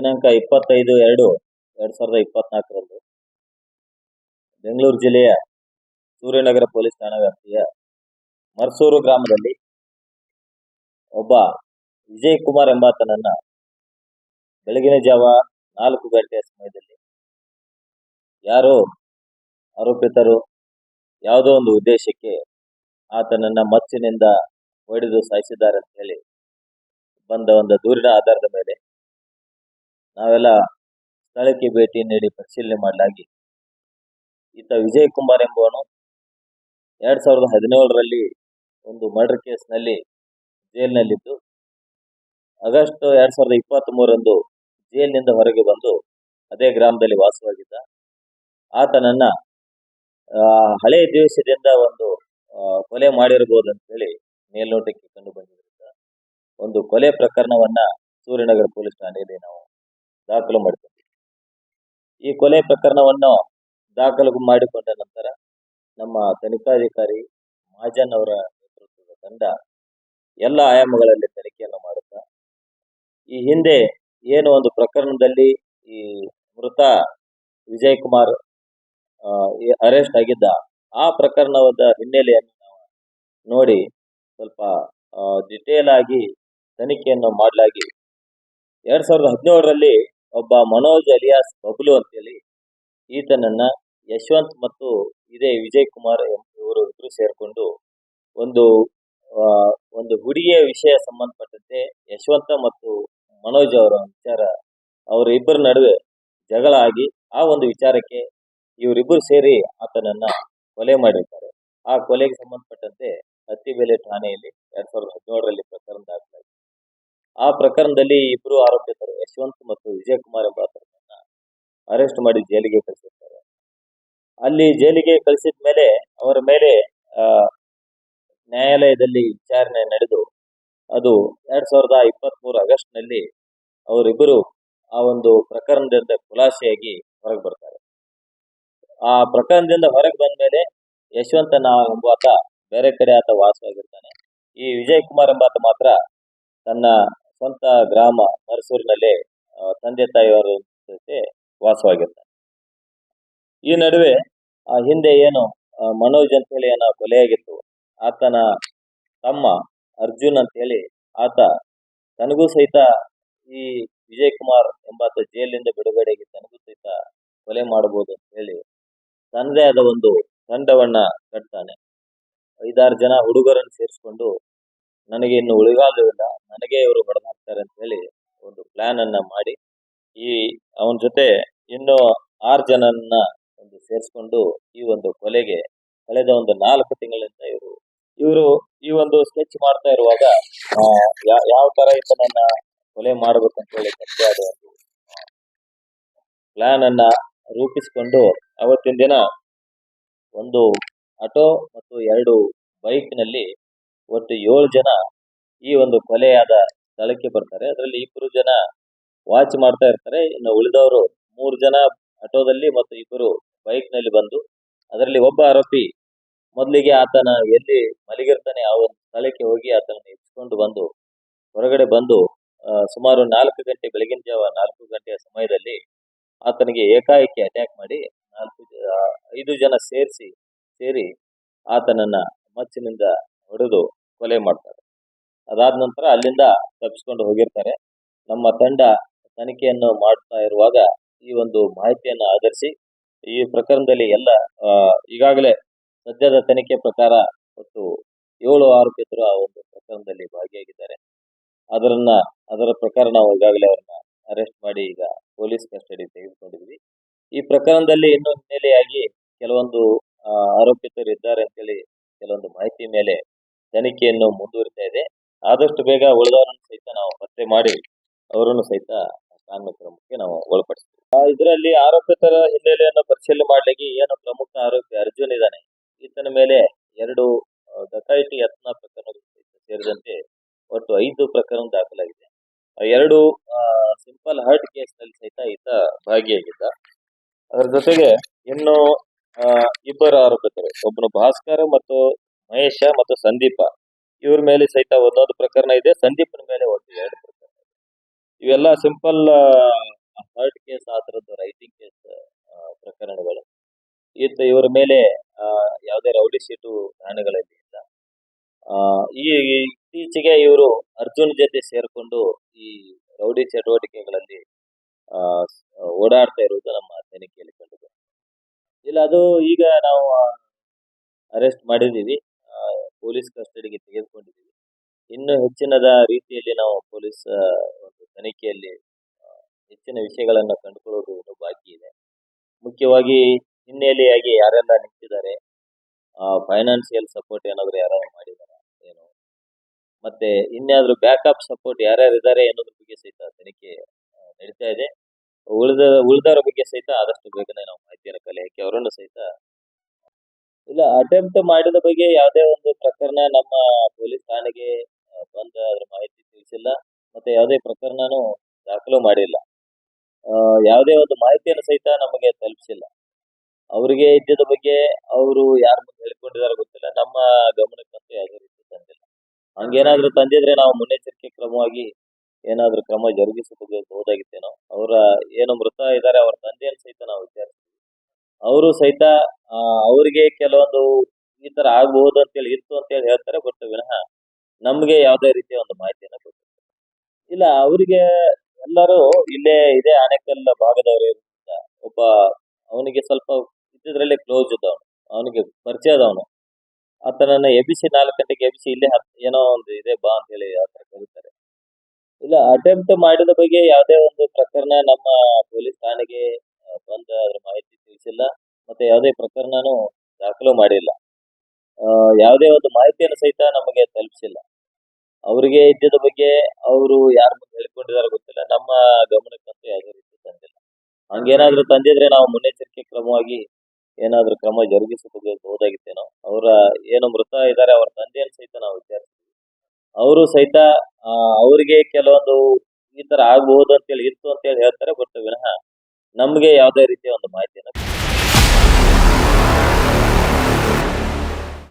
ದಿನಾಂಕ ಇಪ್ಪತ್ತೈದು ಎರಡು ಎರಡು ಸಾವಿರದ ಇಪ್ಪತ್ನಾಲ್ಕರಂದು ಬೆಂಗಳೂರು ಜಿಲ್ಲೆಯ ಸೂರ್ಯನಗರ ಪೊಲೀಸ್ ಠಾಣಾ ವ್ಯಾಪ್ತಿಯ ಮರ್ಸೂರು ಗ್ರಾಮದಲ್ಲಿ ಒಬ್ಬ ವಿಜಯ್ ಕುಮಾರ್ ಎಂಬಾತನನ್ನ ಬೆಳಗಿನ ಜಾವ ನಾಲ್ಕು ಗಂಟೆಯ ಸಮಯದಲ್ಲಿ ಯಾರೋ ಆರೋಪಿತರು ಯಾವುದೋ ಒಂದು ಉದ್ದೇಶಕ್ಕೆ ಆತನನ್ನ ಮಚ್ಚಿನಿಂದ ಹೊಡೆದು ಸಾಯಿಸಿದ್ದಾರೆ ಅಂತ ಹೇಳಿ ಬಂದ ಒಂದು ದೂರಿನ ಆಧಾರದ ಮೇಲೆ ನಾವೆಲ್ಲ ಸ್ಥಳಕ್ಕೆ ಭೇಟಿ ನೀಡಿ ಪರಿಶೀಲನೆ ಮಾಡಲಾಗಿ. ಈತ ವಿಜಯ್ ಕುಮಾರ್ ಎಂಬುವನು ಎರಡ್ ಸಾವಿರದ ಹದಿನೇಳರಲ್ಲಿ ಒಂದು ಮರ್ಡರ್ ಕೇಸ್ನಲ್ಲಿ ಜೈಲಿನಲ್ಲಿದ್ದು, ಆಗಸ್ಟ್ ಎರಡ್ ಸಾವಿರದ ಇಪ್ಪತ್ತ್ ಮೂರರಂದು ಜೈಲಿನಿಂದ ಹೊರಗೆ ಬಂದು ಅದೇ ಗ್ರಾಮದಲ್ಲಿ ವಾಸವಾಗಿದ್ದ. ಆತನನ್ನ ಹಳೆ ದ್ವೇಷದಿಂದ ಒಂದು ಕೊಲೆ ಮಾಡಿರಬಹುದು ಅಂತ ಹೇಳಿ ಮೇಲ್ನೋಟಕ್ಕೆ ಕಂಡು ಬಂದಿದ್ದರಿಂದ ಒಂದು ಕೊಲೆ ಪ್ರಕರಣವನ್ನ ಸೂರ್ಯನಗರ ಪೊಲೀಸ್ ಠಾಣೆಯಲ್ಲಿ ನಾವು ದಾಖಲು ಮಾಡಿದ ಈ ಕೊಲೆ ಪ್ರಕರಣವನ್ನು ದಾಖಲು ಮಾಡಿಕೊಂಡ ನಂತರ ನಮ್ಮ ತನಿಖಾಧಿಕಾರಿ ಮಹಾಜನ್ ಅವರ ನೇತೃತ್ವದ ತಂಡ ಎಲ್ಲ ಆಯಾಮಗಳಲ್ಲಿ ತನಿಖೆಯನ್ನು ಮಾಡುತ್ತಾ, ಈ ಹಿಂದೆ ಏನು ಒಂದು ಪ್ರಕರಣದಲ್ಲಿ ಈ ಮೃತ ವಿಜಯ್ ಕುಮಾರ್ ಅರೆಸ್ಟ್ ಆಗಿದ್ದ ಆ ಪ್ರಕರಣದ ಹಿನ್ನೆಲೆಯನ್ನು ನಾವು ನೋಡಿ ಸ್ವಲ್ಪ ಡಿಟೇಲ್ ಆಗಿ ತನಿಖೆಯನ್ನು ಮಾಡಲಾಗಿ. ಎರಡ್ ಸಾವಿರದ ಹದಿನೇಳರಲ್ಲಿ ಒಬ್ಬ ಮನೋಜ್ ಅಲಿಯಾಸ್ ಬಬ್ಲು ಅಂತೇಳಿ, ಈತನನ್ನ ಯಶವಂತ್ ಮತ್ತು ಇದೇ ವಿಜಯ್ ಕುಮಾರ್ ಇವರು ಇಬ್ಬರು ಸೇರಿಕೊಂಡು ಒಂದು ಒಂದು ಹುಡುಗಿಯ ವಿಷಯ ಸಂಬಂಧಪಟ್ಟಂತೆ ಯಶವಂತ ಮತ್ತು ಮನೋಜ್ ಅವರ ವಿಚಾರ, ಅವರ ಇಬ್ಬರ ನಡುವೆ ಜಗಳ ಆಗಿ ಆ ಒಂದು ವಿಚಾರಕ್ಕೆ ಇವರಿಬ್ಬರು ಸೇರಿ ಆತನನ್ನ ಕೊಲೆ ಮಾಡಿರ್ತಾರೆ ಆ ಕೊಲೆಗೆ ಸಂಬಂಧಪಟ್ಟಂತೆ ಹತ್ತಿಬೆಲೆ ಠಾಣೆಯಲ್ಲಿ ಎರಡ್ ಸಾವಿರದ ಹದಿನೇಳರಲ್ಲಿ ಆ ಪ್ರಕರಣದಲ್ಲಿ ಇಬ್ಬರು ಆರೋಪಿತರು ಯಶವಂತ್ ಮತ್ತು ವಿಜಯ್ ಕುಮಾರ್ ಎಂಬಾತರನ್ನ ಅರೆಸ್ಟ್ ಮಾಡಿ ಜೈಲಿಗೆ ಕಳಿಸಿರ್ತಾರೆ. ಅಲ್ಲಿ ಜೈಲಿಗೆ ಕಳಿಸಿದ ಮೇಲೆ ಅವರ ಮೇಲೆ ನ್ಯಾಯಾಲಯದಲ್ಲಿ ವಿಚಾರಣೆ ನಡೆದು ಅದು ಎರಡ್ ಸಾವಿರದ ಇಪ್ಪತ್ತ್ ಮೂರು ಆಗಸ್ಟ್ನಲ್ಲಿ ಅವರಿಬ್ಬರು ಆ ಒಂದು ಪ್ರಕರಣದಿಂದ ಖುಲಾಸೆಯಾಗಿ ಹೊರಗೆ ಬರ್ತಾರೆ. ಆ ಪ್ರಕರಣದಿಂದ ಹೊರಗೆ ಬಂದ ಮೇಲೆ ಯಶವಂತನ ಎಂಬಾತ ಬೇರೆ ಕಡೆ ಆತ ವಾಸವಾಗಿರ್ತಾನೆ. ಈ ವಿಜಯ್ ಕುಮಾರ್ ಎಂಬಾತ ಮಾತ್ರ ತನ್ನ ಸ್ವಂತ ಗ್ರಾಮ ಮರಸೂರಿನಲ್ಲೇ ಆ, ತಂದೆ ತಾಯಿಯವರ ಜೊತೆ ವಾಸವಾಗಿರ್ತಾರೆ ಈ ನಡುವೆ ಆ ಹಿಂದೆ ಏನು ಮನೋಜ್ ಅಂತ ಹೇಳಿ ಏನೋ ಕೊಲೆಯಾಗಿತ್ತು. ಆತನ ತಮ್ಮ ಅರ್ಜುನ್ ಅಂತ ಹೇಳಿ ಆತ ತನಗೂ ಸಹಿತ ಈ ವಿಜಯ್ ಕುಮಾರ್ ಎಂಬಾತ ಜೈಲಿನಿಂದ ಬಿಡುಗಡೆಗೆ ತನಗೂ ಸಹಿತ ಕೊಲೆ ಮಾಡಬಹುದು ಅಂತ ಹೇಳಿ ತನ್ನದೇ ಆದ ಒಂದು ತಂಡವನ್ನ ಕಟ್ತಾನೆ. ಐದಾರು ಜನ ಹುಡುಗರನ್ನು ಸೇರಿಸ್ಕೊಂಡು ನನಗೆ ಇನ್ನು ಉಳಿಗಾಲವಿಲ್ಲ ನನಗೆ ಇವರು ಹೊಡೆದು ಹಾಕ್ತಾರೆ ಅಂತ ಹೇಳಿ ಒಂದು ಪ್ಲಾನ್ ಅನ್ನ ಮಾಡಿ, ಈ ಅವನ ಜೊತೆ ಇನ್ನು ಆರು ಜನನ್ನ ಒಂದು ಸೇರಿಸ್ಕೊಂಡು ಈ ಒಂದು ಕೊಲೆಗೆ ಕಳೆದ ಒಂದು ನಾಲ್ಕು ತಿಂಗಳಿಂದ ಇವರು ಇವರು ಈ ಒಂದು ಸ್ಕೆಚ್ ಮಾಡ್ತಾ ಇರುವಾಗ ಯಾವ ತರ ಈತನನ್ನ ಕೊಲೆ ಮಾಡ್ಬೇಕಂತ ಹೇಳಿ ಒಂದು ಪ್ಲಾನ್ ಅನ್ನ ರೂಪಿಸಿಕೊಂಡು ಅವತ್ತಿನ ದಿನ ಒಂದು ಆಟೋ ಮತ್ತು ಎರಡು ಬೈಕ್ನಲ್ಲಿ ಒಟ್ಟು ಏಳು ಜನ ಈ ಒಂದು ಕೊಲೆಯಾದ ಸ್ಥಳಕ್ಕೆ ಬರ್ತಾರೆ. ಅದರಲ್ಲಿ ಇಬ್ಬರು ಜನ ವಾಚ್ ಮಾಡ್ತಾ ಇರ್ತಾರೆ. ಇನ್ನು ಉಳಿದವರು ಮೂರು ಜನ ಆಟೋದಲ್ಲಿ ಮತ್ತು ಇಬ್ಬರು ಬೈಕ್ನಲ್ಲಿ ಬಂದು ಅದರಲ್ಲಿ ಒಬ್ಬ ಆರೋಪಿ ಮೊದಲಿಗೆ ಆತನ ಎಲ್ಲಿ ಮಲಗಿರ್ತಾನೆ ಆ ಒಂದು ಸ್ಥಳಕ್ಕೆ ಹೋಗಿ ಆತನನ್ನು ಎತ್ಕೊಂಡು ಬಂದು ಹೊರಗಡೆ ಬಂದು ಸುಮಾರು ನಾಲ್ಕು ಗಂಟೆ ಬೆಳಗಿನ ಜಾವ ನಾಲ್ಕು ಗಂಟೆಯ ಸಮಯದಲ್ಲಿ ಆತನಿಗೆ ಏಕಾಏಕಿ ಅಟ್ಯಾಕ್ ಮಾಡಿ ನಾಲ್ಕು ಐದು ಜನ ಸೇರಿಸಿ, ಸೇರಿ ಆತನನ್ನ ಮಚ್ಚಿನಿಂದ ಹೊಡೆದು ಕೊಲೆ ಮಾಡ್ತಾರೆ. ಅದಾದ ನಂತರ ಅಲ್ಲಿಂದ ತಪ್ಪಿಸ್ಕೊಂಡು ಹೋಗಿರ್ತಾರೆ. ನಮ್ಮ ತಂಡ ತನಿಖೆಯನ್ನು ಮಾಡ್ತಾ ಇರುವಾಗ ಈ ಒಂದು ಮಾಹಿತಿಯನ್ನು ಆಧರಿಸಿ ಈ ಪ್ರಕರಣದಲ್ಲಿ ಎಲ್ಲ ಈಗಾಗಲೇ ಸದ್ಯದ ತನಿಖೆ ಪ್ರಕಾರ ಒಟ್ಟು ಏಳು ಆರೋಪಿತರು ಆ ಒಂದು ಪ್ರಕರಣದಲ್ಲಿ ಭಾಗಿಯಾಗಿದ್ದಾರೆ. ಅದರನ್ನ, ಅದರ ಪ್ರಕಾರ ನಾವು ಈಗಾಗಲೇ ಅವರನ್ನ ಅರೆಸ್ಟ್ ಮಾಡಿ ಈಗ ಪೊಲೀಸ್ ಕಸ್ಟಡಿ ತೆಗೆದುಕೊಂಡಿದ್ವಿ ಈ ಪ್ರಕರಣದಲ್ಲಿ ಇನ್ನೂ ಹಿನ್ನೆಲೆಯಾಗಿ ಕೆಲವೊಂದು ಆರೋಪಿತರು ಇದ್ದಾರೆ ಅಂತೇಳಿ ಕೆಲವೊಂದು ಮಾಹಿತಿ ಮೇಲೆ ತನಿಖೆಯನ್ನು ಮುಂದುವರಿತಾ ಇದೆ. ಆದಷ್ಟು ಬೇಗ ಉಳಿದವರನ್ನು ಸಹಿತ ನಾವು ಪತ್ತೆ ಮಾಡಿ ಅವರನ್ನು ಸಹಿತ ಕಾನೂನು ಕ್ರಮಕ್ಕೆ ನಾವು ಒಳಪಡಿಸ್ತೀವಿ. ಇದರಲ್ಲಿ ಆರೋಪಿತರ ಹಿನ್ನೆಲೆಯನ್ನು ಪರಿಶೀಲನೆ ಮಾಡಲಿಕ್ಕೆ ಏನು ಪ್ರಮುಖ ಆರೋಪಿ ಅರ್ಜುನ್ ಇದ್ದಾನೆ. ಈತನ ಮೇಲೆ ಎರಡು ಡಕಾಯಿತಿ ಯತ್ನ ಪ್ರಕರಣಗಳು ಸೇರಿದಂತೆ ಒಟ್ಟು ಐದು ಪ್ರಕರಣ ದಾಖಲಾಗಿದೆ. ಎರಡು ಸಿಂಪಲ್ ಹರ್ಟ್ ಕೇಸ್ನಲ್ಲಿ ಸಹಿತ ಈತ ಭಾಗಿಯಾಗಿದ್ದ. ಅದರ ಜೊತೆಗೆ ಇನ್ನು ಇಬ್ಬರು ಆರೋಪಿತರು, ಒಬ್ಬನು ಭಾಸ್ಕರ್ ಮತ್ತು ಮಹೇಶ ಮತ್ತು ಸಂದೀಪ. ಇವ್ರ ಮೇಲೆ ಸಹಿತ ಒಂದೊಂದು ಪ್ರಕರಣ ಇದೆ. ಸಂದೀಪನ ಮೇಲೆ ಒಟ್ಟು ಎರಡು ಪ್ರಕರಣ ಇವೆಲ್ಲ ಸಿಂಪಲ್ ಹರ್ಟ್ ಕೇಸ್ ಆ ಥರದ್ದು ರೈಟಿಂಗ್ ಕೇಸ್ ಪ್ರಕರಣಗಳು. ಈತ ಇವರ ಮೇಲೆ ಯಾವುದೇ ರೌಡಿ ಶೀಟು ಠಾಣೆಗಳಲ್ಲಿ ಇಲ್ಲ. ಈ ಇತ್ತೀಚೆಗೆ ಇವರು ಅರ್ಜುನ್ ಜೊತೆ ಸೇರಿಕೊಂಡು ಈ ರೌಡಿ ಚಟುವಟಿಕೆಗಳಲ್ಲಿ ಓಡಾಡ್ತಾ ಇರುವುದು ನಮ್ಮ ತನಿಖೆಯಲ್ಲಿ ಕಂಡು. ಇಲ್ಲ, ಅದು ಈಗ ನಾವು ಅರೆಸ್ಟ್ ಮಾಡಿದ್ದೀವಿ. ಪೊಲೀಸ್ ಕಸ್ಟಡಿಗೆ ತೆಗೆದುಕೊಂಡಿದ್ದೀವಿ. ಇನ್ನು ಹೆಚ್ಚಿನದ ರೀತಿಯಲ್ಲಿ ನಾವು ಪೊಲೀಸ್ ಒಂದು ತನಿಖೆಯಲ್ಲಿ ಹೆಚ್ಚಿನ ವಿಷಯಗಳನ್ನು ಕಂಡುಕೊಳ್ಳೋದು ಬಾಕಿ ಇದೆ. ಮುಖ್ಯವಾಗಿ ಹಿನ್ನೆಲೆಯಾಗಿ ಯಾರೆಲ್ಲ ನಿಂತಿದ್ದಾರೆ ಫೈನಾನ್ಷಿಯಲ್ ಸಪೋರ್ಟ್ ಏನಾದರೂ ಯಾರು ಮಾಡಿದ್ದಾರೆ? ಏನು? ಮತ್ತೆ ಇನ್ಯಾದರೂ ಬ್ಯಾಕಪ್ ಸಪೋರ್ಟ್ ಯಾರ್ಯಾರು ಇದ್ದಾರೆ ಅನ್ನೋದ್ರ ಬಗ್ಗೆ ಸಹಿತ ತನಿಖೆ ನಡೀತಾ ಇದೆ. ಉಳಿದ, ಉಳಿದವರ ಬಗ್ಗೆ ಸಹಿತ ಆದಷ್ಟು ಬೇಗನೆ ನಾವು ಮಾಹಿತಿಯನ್ನು ಕಲೆ ಹಾಕಿ ಅವರನ್ನು ಸಹಿತ ಇಲ್ಲ ಅಟೆಂಪ್ಟ್ ಮಾಡಿದ ಬಗ್ಗೆ ಯಾವುದೇ ಒಂದು ಪ್ರಕರಣ ನಮ್ಮ ಪೊಲೀಸ್ ಠಾಣೆಗೆ ಬಂದ ಅದ್ರ ಮಾಹಿತಿ ತಿಳಿಸಿಲ್ಲ. ಮತ್ತೆ ಯಾವುದೇ ಪ್ರಕರಣನು ದಾಖಲು ಮಾಡಿಲ್ಲ. ಆ, ಯಾವುದೇ ಒಂದು ಮಾಹಿತಿಯನ್ನು ಸಹಿತ ನಮಗೆ ತಲುಪಿಸಿಲ್ಲ. ಅವರಿಗೆ ಇದ್ದದ ಬಗ್ಗೆ ಅವರು ಯಾರ ಮುಂದೆ ಹೇಳ್ಕೊಂಡಿದಾರೋ ಗೊತ್ತಿಲ್ಲ. ನಮ್ಮ ಗಮನಕ್ಕಂತೂ ಯಾವುದೇ ರೀತಿ ತಂದಿಲ್ಲ ಹಂಗೇನಾದ್ರೂ ತಂದಿದ್ರೆ ನಾವು ಮುನ್ನೆಚ್ಚರಿಕೆ ಕ್ರಮವಾಗಿ ಏನಾದ್ರೂ ಕ್ರಮ ಜರುಗಿಸಬಹುದಾಗಿತ್ತೇನೋ ಅವರ ಏನು ಮೃತ ಇದ್ದಾರೆ ಅವರ ತಂದೆಯನ್ನು ಸಹಿತ ನಾವು ವಿಚಾರಿಸಿದ್ವಿ ಅವರು ಸಹಿತ ಅವರಿಗೆ ಕೆಲವೊಂದು ಈ ತರ ಆಗ್ಬಹುದು ಅಂತೇಳಿ, ಇತ್ತು ಅಂತೇಳಿ ಹೇಳ್ತಾರೆ, ಬಟ್ ವಿನಃ ನಮಗೆ ಯಾವುದೇ ರೀತಿಯ ಒಂದು ಮಾಹಿತಿಯನ್ನು ಕೊಟ್ಟಿಲ್ಲ. ಇಲ್ಲ, ಅವರಿಗೆ ಎಲ್ಲರೂ ಇಲ್ಲೇ ಇದೇ ಆನೇಕಲ್ ಭಾಗದವರು ಇರೋದ್ರಿಂದ ಒಬ್ಬ ಅವನಿಗೆ ಸ್ವಲ್ಪ ಇದ್ದಿದ್ರಲ್ಲಿ ಕ್ಲೋಸ್ ಇದ್ದವನು, ಅವನಿಗೆ ಪರಿಚಯ ಅದವನು ಆತನನ್ನ ಸಿ ನಾಲ್ಕು ಗಂಟೆಗೆ ಎಬಿಸಿ, ಇಲ್ಲೇ ಏನೋ ಒಂದು ಇದೆ, ಬಾ ಅಂತ ಹೇಳಿ ಆ ಥರ ಕರೀತಾರೆ. ಇಲ್ಲ ಅಟೆಂಪ್ಟ್ ಮಾಡಿದ ಬಗ್ಗೆ ಯಾವುದೇ ಒಂದು ಪ್ರಕರಣ ನಮ್ಮ ಪೊಲೀಸ್ ಠಾಣೆಗೆ ಬಂದ ಅದ್ರ ಮಾಹಿತಿ ತಿಳಿಸಿಲ್ಲ ಮತ್ತೆ ಯಾವುದೇ ಪ್ರಕರಣನೂ ದಾಖಲು ಮಾಡಿಲ್ಲ. ಯಾವುದೇ ಒಂದು ಮಾಹಿತಿಯನ್ನು ಸಹಿತ ನಮಗೆ ತಲುಪಿಸಿಲ್ಲ. ಅವರಿಗೆ ಇದ್ದದ ಬಗ್ಗೆ ಅವರು ಯಾರ ಮುಂದೆ ಗೊತ್ತಿಲ್ಲ. ನಮ್ಮ ಗಮನಕ್ಕಂತೂ ಯಾವುದೇ ರೀತಿ ತಂದಿಲ್ಲ ಹಂಗೇನಾದ್ರೂ ತಂದಿದ್ರೆ ನಾವು ಮುನ್ನೆಚ್ಚರಿಕೆ ಕ್ರಮವಾಗಿ ಏನಾದ್ರೂ ಕ್ರಮ ಜರುಗಿಸಬಹುದಾಗಿತ್ತೇನೋ ಅವರ ಏನು ಮೃತ ಇದ್ದಾರೆ, ಅವರ ತಂದೆಯನ್ನು ಸಹಿತ ನಾವು ವಿಚಾರಿಸ್ತೀವಿ. ಅವರು ಸಹಿತ ಅವರಿಗೆ ಕೆಲವೊಂದು ಈ ತರ ಆಗ್ಬಹುದು ಅಂತೇಳಿ, ಇತ್ತು ಅಂತೇಳಿ ಹೇಳ್ತಾರೆ, ಬಟ್ ವಿನಃ ನಮಗೆ ಯಾವುದೇ ರೀತಿಯ ಒಂದು ಮಾಹಿತಿ